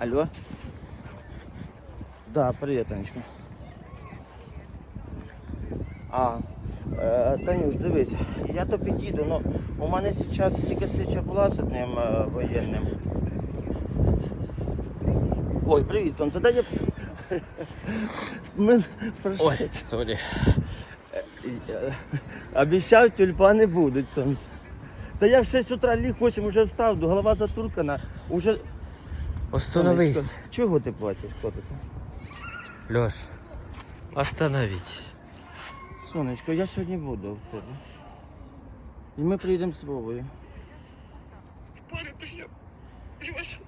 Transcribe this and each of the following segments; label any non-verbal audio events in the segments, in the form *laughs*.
Алло? Да, привіт, Анечка. А, е, Танюш, дивись, я то підійду, но у мене зараз тільки слідча була з одним е, воєнним. Ой, привіт, сонце, дай я... *laughs* Мен... Ой, сорі. Е, Обіцяв, тюльпани будуть сонце. Та я в 6 утра ліг 8 вже встав, голова затуркана, уже... Остановись. Чого ти плачеш, котику? Льош, остановіть. Сонечко, я сьогодні буду в тебе. І ми приїдемо з Вовою. Боря, ти все. Льоша,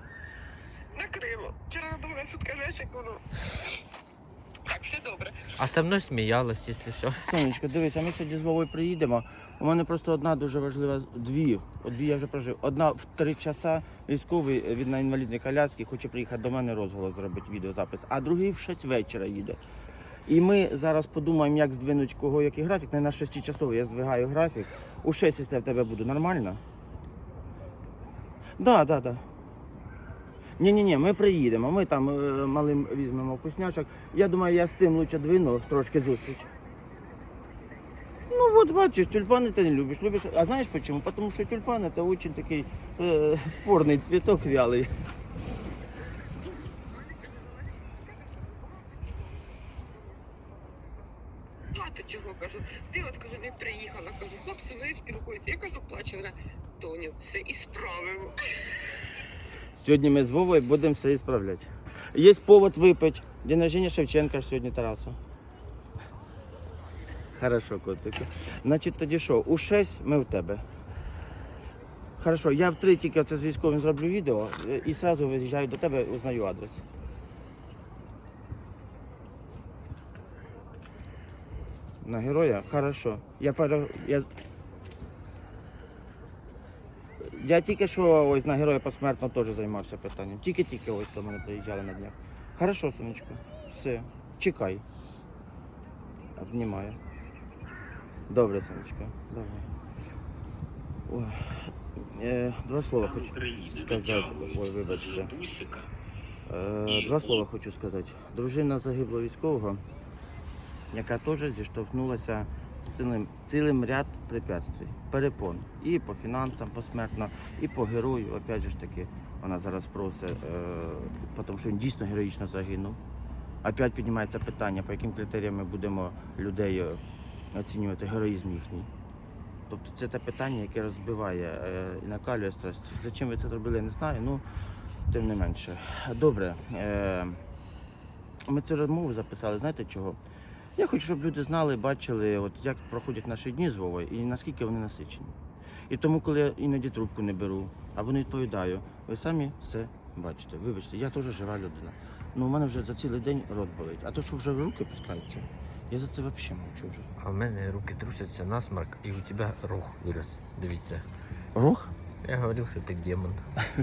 накрило. Вчора думала, сутка вечір було. Так, все добре. А со мною сміялась, якщо що. Сонечко, дивись, а ми сьогодні з Вовою приїдемо. У мене просто одна дуже важлива, дві. От дві я вже прожив. Одна в три часа військовий від на інвалідній коляскі хоче приїхати до мене розголос зробити відеозапис, а другий в 6 вечора їде. І ми зараз подумаємо, як здвинуть кого який графік. Не на 6 часовий, я здвигаю графік. У 6 якщо я в тебе буду нормально? Да, да, да. Ні, ні, ні, ми приїдемо. Ми там е, малим візьмемо вкусняшок. Я думаю, я з тим лучше двину трошки зустріч. Ну вот бачиш, тюльпани ти не любиш. Любиш. А знаєш почему? Потому що тюльпан это очень такий е, спорний цвіток вялий. А чого кажу? Ти от кажу, не приїхала. Кажу, хлопці, ну. Я кажу, плачу. Вона, Тоню, все і справимо. Сьогодні ми з Вовою будемо все ісправляти. Є повод випити. День рождения Шевченка сьогодні Тарасу. Хорошо, котику. Значить, тоді що, у 6 ми в тебе. Хорошо, я в 3 тільки це з військовим зроблю відео е, і одразу виїжджаю до тебе, узнаю адрес. На героя? Хорошо. Я пере... я... Я тільки що ось на героя посмертно теж займався питанням. Тільки-тільки ось до мене приїжджали на днях. Хорошо, сонечко. Все. Чекай. Обнімаю. Добре, сонечко. Давай. Ой. Е, два слова хочу сказати. Ой, вибачте. Е, два слова хочу сказати. Дружина загиблого військового, яка теж зіштовхнулася з цілим, цілим ряд препятствий, перепон. І по фінансам посмертно, і по герою. Опять же ж таки, вона зараз просить, е, тому що він дійсно героїчно загинув. Опять піднімається питання, по яким критеріям ми будемо людей е, оцінювати героїзм їхній. Тобто це те питання, яке розбиває е, і накалює страсть. Зачем ви це зробили, я не знаю, ну тим не менше. Добре. Е, ми цю розмову записали, знаєте чого? Я хочу, щоб люди знали, бачили, от, як проходять наші дні з Вовою і наскільки вони насичені. І тому, коли я іноді трубку не беру або не відповідаю, ви самі все бачите. Вибачте, я теж жива людина. Ну, у мене вже за цілий день рот болить. А то, що вже руки пускаються, я за це взагалі мовчу вже. А в мене руки трусяться насморк, і у тебе рух вирос. Дивіться. Рух? Я говорив, що ти демон. *laughs*